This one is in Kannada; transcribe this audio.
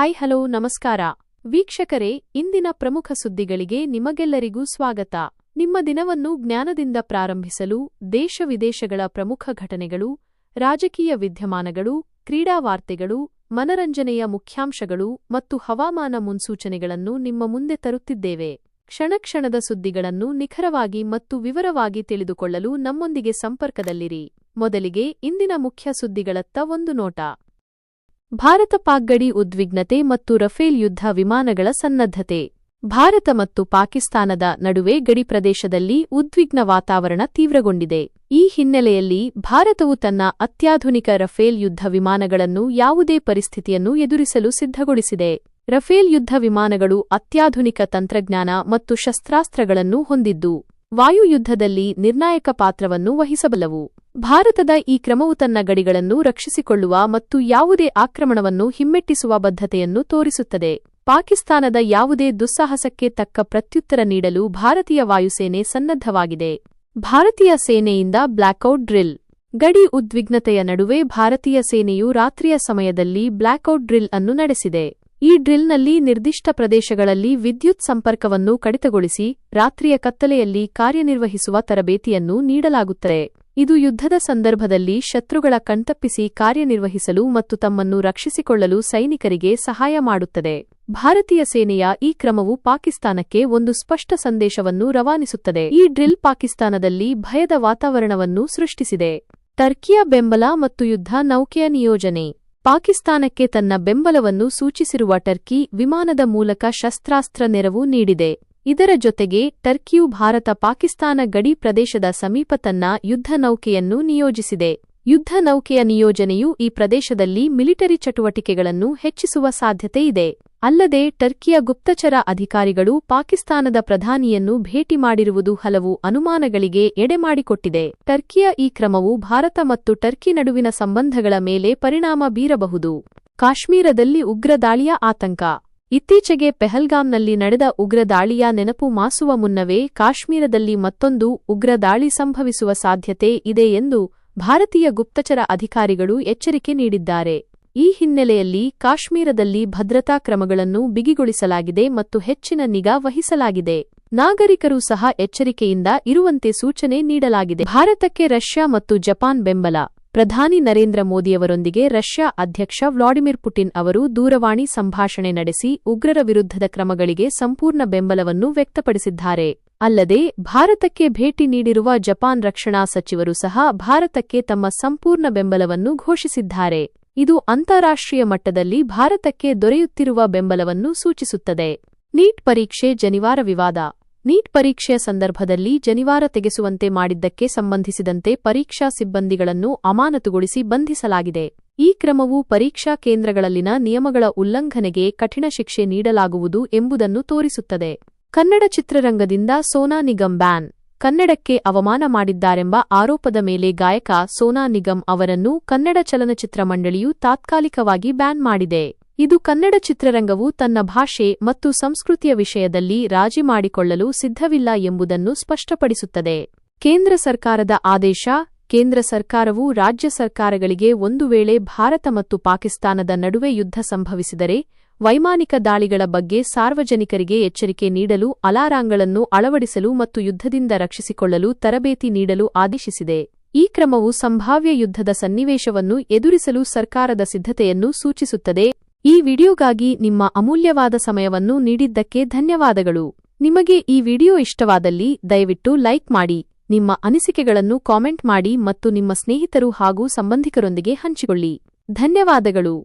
ಹಾಯ್, ಹಲೋ, ನಮಸ್ಕಾರ. ವೀಕ್ಷಕರೇ, ಇಂದಿನ ಪ್ರಮುಖ ಸುದ್ದಿಗಳಿಗೆ ನಿಮಗೆಲ್ಲರಿಗೂ ಸ್ವಾಗತ. ನಿಮ್ಮ ದಿನವನ್ನು ಜ್ಞಾನದಿಂದ ಪ್ರಾರಂಭಿಸಲು ದೇಶ ವಿದೇಶಗಳ ಪ್ರಮುಖ ಘಟನೆಗಳು, ರಾಜಕೀಯ ವಿದ್ಯಮಾನಗಳು, ಕ್ರೀಡಾ ವಾರ್ತೆಗಳು, ಮನರಂಜನೆಯ ಮುಖ್ಯಾಂಶಗಳು ಮತ್ತು ಹವಾಮಾನ ಮುನ್ಸೂಚನೆಗಳನ್ನು ನಿಮ್ಮ ಮುಂದೆ ತರುತ್ತಿದ್ದೇವೆ. ಕ್ಷಣಕ್ಷಣದ ಸುದ್ದಿಗಳನ್ನು ನಿಖರವಾಗಿ ಮತ್ತು ವಿವರವಾಗಿ ತಿಳಿದುಕೊಳ್ಳಲು ನಮ್ಮೊಂದಿಗೆ ಸಂಪರ್ಕದಲ್ಲಿರಿ. ಮೊದಲಿಗೆ ಇಂದಿನ ಮುಖ್ಯ ಸುದ್ದಿಗಳತ್ತ ಒಂದು ನೋಟ. ಭಾರತ ಪಾಕ್ ಗಡಿ ಉದ್ವಿಗ್ನತೆ ಮತ್ತು ರಫೇಲ್ ಯುದ್ಧ ವಿಮಾನಗಳ ಸನ್ನದ್ಧತೆ. ಭಾರತ ಮತ್ತು ಪಾಕಿಸ್ತಾನದ ನಡುವೆ ಗಡಿ ಪ್ರದೇಶದಲ್ಲಿ ಉದ್ವಿಗ್ನ ವಾತಾವರಣ ತೀವ್ರಗೊಂಡಿದೆ. ಈ ಹಿನ್ನೆಲೆಯಲ್ಲಿ ಭಾರತವು ತನ್ನ ಅತ್ಯಾಧುನಿಕ ರಫೇಲ್ ಯುದ್ಧ ವಿಮಾನಗಳನ್ನು ಯಾವುದೇ ಪರಿಸ್ಥಿತಿಯನ್ನು ಎದುರಿಸಲು ಸಿದ್ಧಗೊಳಿಸಿದೆ. ರಫೇಲ್ ಯುದ್ಧ ವಿಮಾನಗಳು ಅತ್ಯಾಧುನಿಕ ತಂತ್ರಜ್ಞಾನ ಮತ್ತು ಶಸ್ತ್ರಾಸ್ತ್ರಗಳನ್ನು ಹೊಂದಿದ್ದು. ವಾಯುಯುದ್ಧದಲ್ಲಿ ನಿರ್ಣಾಯಕ ಪಾತ್ರವನ್ನು ವಹಿಸಬಲ್ಲವು. ಭಾರತದ ಈ ಕ್ರಮವು ತನ್ನ ಗಡಿಗಳನ್ನು ರಕ್ಷಿಸಿಕೊಳ್ಳುವ ಮತ್ತು ಯಾವುದೇ ಆಕ್ರಮಣವನ್ನು ಹಿಮ್ಮೆಟ್ಟಿಸುವ ಬದ್ಧತೆಯನ್ನು ತೋರಿಸುತ್ತದೆ. ಪಾಕಿಸ್ತಾನದ ಯಾವುದೇ ದುಸ್ಸಾಹಸಕ್ಕೆ ತಕ್ಕ ಪ್ರತ್ಯುತ್ತರ ನೀಡಲು ಭಾರತೀಯ ವಾಯುಸೇನೆ ಸನ್ನದ್ಧವಾಗಿದೆ. ಭಾರತೀಯ ಸೇನೆಯಿಂದ ಬ್ಲ್ಯಾಕ್ಔಟ್ ಡ್ರಿಲ್. ಗಡಿ ಉದ್ವಿಗ್ನತೆಯ ನಡುವೆ ಭಾರತೀಯ ಸೇನೆಯು ರಾತ್ರಿಯ ಸಮಯದಲ್ಲಿ ಬ್ಲ್ಯಾಕ್ಔಟ್ ಡ್ರಿಲ್ ಅನ್ನು ನಡೆಸಿದೆ. ಈ ಡ್ರಿಲ್ನಲ್ಲಿ ನಿರ್ದಿಷ್ಟ ಪ್ರದೇಶಗಳಲ್ಲಿ ವಿದ್ಯುತ್ ಸಂಪರ್ಕವನ್ನು ಕಡಿತಗೊಳಿಸಿ ರಾತ್ರಿಯ ಕತ್ತಲೆಯಲ್ಲಿ ಕಾರ್ಯನಿರ್ವಹಿಸುವ ತರಬೇತಿಯನ್ನು ನೀಡಲಾಗುತ್ತದೆ. ಇದು ಯುದ್ಧದ ಸಂದರ್ಭದಲ್ಲಿ ಶತ್ರುಗಳ ಕಣ್ತಪ್ಪಿಸಿ ಕಾರ್ಯನಿರ್ವಹಿಸಲು ಮತ್ತು ತಮ್ಮನ್ನು ರಕ್ಷಿಸಿಕೊಳ್ಳಲು ಸೈನಿಕರಿಗೆ ಸಹಾಯ ಮಾಡುತ್ತದೆ. ಭಾರತೀಯ ಸೇನೆಯ ಈ ಕ್ರಮವು ಪಾಕಿಸ್ತಾನಕ್ಕೆ ಒಂದು ಸ್ಪಷ್ಟ ಸಂದೇಶವನ್ನು ರವಾನಿಸುತ್ತದೆ. ಈ ಡ್ರಿಲ್ ಪಾಕಿಸ್ತಾನದಲ್ಲಿ ಭಯದ ವಾತಾವರಣವನ್ನು ಸೃಷ್ಟಿಸಿದೆ. ಟರ್ಕಿಯ ಬೆಂಬಲ ಮತ್ತು ಯುದ್ಧ ನೌಕೆಯ ನಿಯೋಜನೆ. ಪಾಕಿಸ್ತಾನಕ್ಕೆ ತನ್ನ ಬೆಂಬಲವನ್ನು ಸೂಚಿಸಿರುವ ಟರ್ಕಿ ವಿಮಾನದ ಮೂಲಕ ಶಸ್ತ್ರಾಸ್ತ್ರ ನೆರವು ನೀಡಿದೆ. ಇದರ ಜೊತೆಗೆ, ಟರ್ಕಿಯು ಭಾರತ ಪಾಕಿಸ್ತಾನ ಗಡಿ ಪ್ರದೇಶದ ಸಮೀಪ ತನ್ನ ಯುದ್ಧ ನೌಕೆಯನ್ನು ನಿಯೋಜಿಸಿದೆ. ಯುದ್ಧ ನೌಕೆಯ ನಿಯೋಜನೆಯು ಈ ಪ್ರದೇಶದಲ್ಲಿ ಮಿಲಿಟರಿ ಚಟುವಟಿಕೆಗಳನ್ನು ಹೆಚ್ಚಿಸುವ ಸಾಧ್ಯತೆಯಿದೆ ಅಲ್ಲದೆ, ಟರ್ಕಿಯ ಗುಪ್ತಚರ ಅಧಿಕಾರಿಗಳು ಪಾಕಿಸ್ತಾನದ ಪ್ರಧಾನಿಯನ್ನು ಭೇಟಿ ಮಾಡಿರುವುದು ಹಲವು ಅನುಮಾನಗಳಿಗೆ ಎಡೆಮಾಡಿಕೊಟ್ಟಿದೆ. ಟರ್ಕಿಯ ಈ ಕ್ರಮವು ಭಾರತ ಮತ್ತು ಟರ್ಕಿ ನಡುವಿನ ಸಂಬಂಧಗಳ ಮೇಲೆ ಪರಿಣಾಮ ಬೀರಬಹುದು. ಕಾಶ್ಮೀರದಲ್ಲಿ ಉಗ್ರ ದಾಳಿಯ ಆತಂಕ. ಇತ್ತೀಚೆಗೆ ಪೆಹಲ್ಗಾಂನಲ್ಲಿ ನಡೆದ ಉಗ್ರ ದಾಳಿಯ ನೆನಪು ಮಾಸುವ ಮುನ್ನವೇ ಕಾಶ್ಮೀರದಲ್ಲಿ ಮತ್ತೊಂದು ಉಗ್ರ ದಾಳಿ ಸಂಭವಿಸುವ ಸಾಧ್ಯತೆ ಇದೆ ಎಂದು ಭಾರತೀಯ ಗುಪ್ತಚರ ಅಧಿಕಾರಿಗಳು ಎಚ್ಚರಿಕೆ ನೀಡಿದ್ದಾರೆ. ಈ ಹಿನ್ನೆಲೆಯಲ್ಲಿ ಕಾಶ್ಮೀರದಲ್ಲಿ ಭದ್ರತಾ ಕ್ರಮಗಳನ್ನು ಬಿಗಿಗೊಳಿಸಲಾಗಿದೆ ಮತ್ತು ಹೆಚ್ಚಿನ ನಿಗಾ ವಹಿಸಲಾಗಿದೆ. ನಾಗರಿಕರು ಸಹ ಎಚ್ಚರಿಕೆಯಿಂದ ಇರುವಂತೆ ಸೂಚನೆ ನೀಡಲಾಗಿದೆ. ಭಾರತಕ್ಕೆ ರಷ್ಯಾ ಮತ್ತು ಜಪಾನ್ ಬೆಂಬಲ. ಪ್ರಧಾನಿ ನರೇಂದ್ರ ಮೋದಿಯವರೊಂದಿಗೆ ರಷ್ಯಾ ಅಧ್ಯಕ್ಷ ವ್ಲಾಡಿಮಿರ್ ಪುಟಿನ್ ಅವರು ದೂರವಾಣಿ ಸಂಭಾಷಣೆ ನಡೆಸಿ, ಉಗ್ರರ ವಿರುದ್ಧದ ಕ್ರಮಗಳಿಗೆ ಸಂಪೂರ್ಣ ಬೆಂಬಲವನ್ನು ವ್ಯಕ್ತಪಡಿಸಿದ್ದಾರೆ. ಅಲ್ಲದೆ ಭಾರತಕ್ಕೆ ಭೇಟಿ ನೀಡಿರುವ ಜಪಾನ್ ರಕ್ಷಣಾ ಸಚಿವರು ಸಹ ಭಾರತಕ್ಕೆ ತಮ್ಮ ಸಂಪೂರ್ಣ ಬೆಂಬಲವನ್ನು ಘೋಷಿಸಿದ್ದಾರೆ. ಇದು ಅಂತಾರಾಷ್ಟ್ರೀಯ ಮಟ್ಟದಲ್ಲಿ ಭಾರತಕ್ಕೆ ದೊರೆಯುತ್ತಿರುವ ಬೆಂಬಲವನ್ನು ಸೂಚಿಸುತ್ತದೆ. ನೀಟ್ ಪರೀಕ್ಷೆ ಜನಿವಾರ ವಿವಾದ. ನೀಟ್ ಪರೀಕ್ಷೆಯ ಸಂದರ್ಭದಲ್ಲಿ ಜನಿವಾರ ತೆಗೆಸುವಂತೆ ಮಾಡಿದ್ದಕ್ಕೆ ಸಂಬಂಧಿಸಿದಂತೆ ಪರೀಕ್ಷಾ ಸಿಬ್ಬಂದಿಗಳನ್ನು ಅಮಾನತುಗೊಳಿಸಿ ಬಂಧಿಸಲಾಗಿದೆ. ಈ ಕ್ರಮವು ಪರೀಕ್ಷಾ ಕೇಂದ್ರಗಳಲ್ಲಿನ ನಿಯಮಗಳ ಉಲ್ಲಂಘನೆಗೆ ಕಠಿಣ ಶಿಕ್ಷೆ ನೀಡಲಾಗುವುದು ಎಂಬುದನ್ನು ತೋರಿಸುತ್ತದೆ. ಕನ್ನಡ ಚಿತ್ರರಂಗದಿಂದ ಸೋನಾ ನಿಗಮ್ ಬ್ಯಾನ್. ಕನ್ನಡಕ್ಕೆ ಅವಮಾನ ಮಾಡಿದ್ದಾರೆಂಬ ಆರೋಪದ ಮೇಲೆ ಗಾಯಕ ಸೋನಾ ನಿಗಮ್ ಅವರನ್ನು ಕನ್ನಡ ಚಲನಚಿತ್ರ ಮಂಡಳಿಯು ತಾತ್ಕಾಲಿಕವಾಗಿ ಬ್ಯಾನ್ ಮಾಡಿದೆ. ಇದು ಕನ್ನಡ ಚಿತ್ರರಂಗವು ತನ್ನ ಭಾಷೆ ಮತ್ತು ಸಂಸ್ಕೃತಿಯ ವಿಷಯದಲ್ಲಿ ರಾಜಿ ಮಾಡಿಕೊಳ್ಳಲು ಸಿದ್ಧವಿಲ್ಲ ಎಂಬುದನ್ನು ಸ್ಪಷ್ಟಪಡಿಸುತ್ತದೆ. ಕೇಂದ್ರ ಸರ್ಕಾರದ ಆದೇಶ, ಕೇಂದ್ರ ಸರ್ಕಾರವು ರಾಜ್ಯ ಸರ್ಕಾರಗಳಿಗೆ ಒಂದು ವೇಳೆ ಭಾರತ ಮತ್ತು ಪಾಕಿಸ್ತಾನದ ನಡುವೆ ಯುದ್ಧ ಸಂಭವಿಸಿದರೆ ವೈಮಾನಿಕ ದಾಳಿಗಳ ಬಗ್ಗೆ ಸಾರ್ವಜನಿಕರಿಗೆ ಎಚ್ಚರಿಕೆ ನೀಡಲು, ಅಲಾರಾಂಗಳನ್ನು ಅಳವಡಿಸಲು ಮತ್ತು ಯುದ್ಧದಿಂದ ರಕ್ಷಿಸಿಕೊಳ್ಳಲು ತರಬೇತಿ ನೀಡಲು ಆದೇಶಿಸಿದೆ. ಈ ಕ್ರಮವು ಸಂಭಾವ್ಯ ಯುದ್ಧದ ಸನ್ನಿವೇಶವನ್ನು ಎದುರಿಸಲು ಸರ್ಕಾರದ ಸಿದ್ಧತೆಯನ್ನು ಸೂಚಿಸುತ್ತದೆ. ಈ ವಿಡಿಯೋಗಾಗಿ ನಿಮ್ಮ ಅಮೂಲ್ಯವಾದ ಸಮಯವನ್ನು ನೀಡಿದ್ದಕ್ಕೆ ಧನ್ಯವಾದಗಳು. ನಿಮಗೆ ಈ ವಿಡಿಯೋ ಇಷ್ಟವಾದಲ್ಲಿ ದಯವಿಟ್ಟು ಲೈಕ್ ಮಾಡಿ, ನಿಮ್ಮ ಅನಿಸಿಕೆಗಳನ್ನು ಕಾಮೆಂಟ್ ಮಾಡಿ ಮತ್ತು ನಿಮ್ಮ ಸ್ನೇಹಿತರು ಹಾಗೂ ಸಂಬಂಧಿಕರೊಂದಿಗೆ ಹಂಚಿಕೊಳ್ಳಿ. ಧನ್ಯವಾದಗಳು.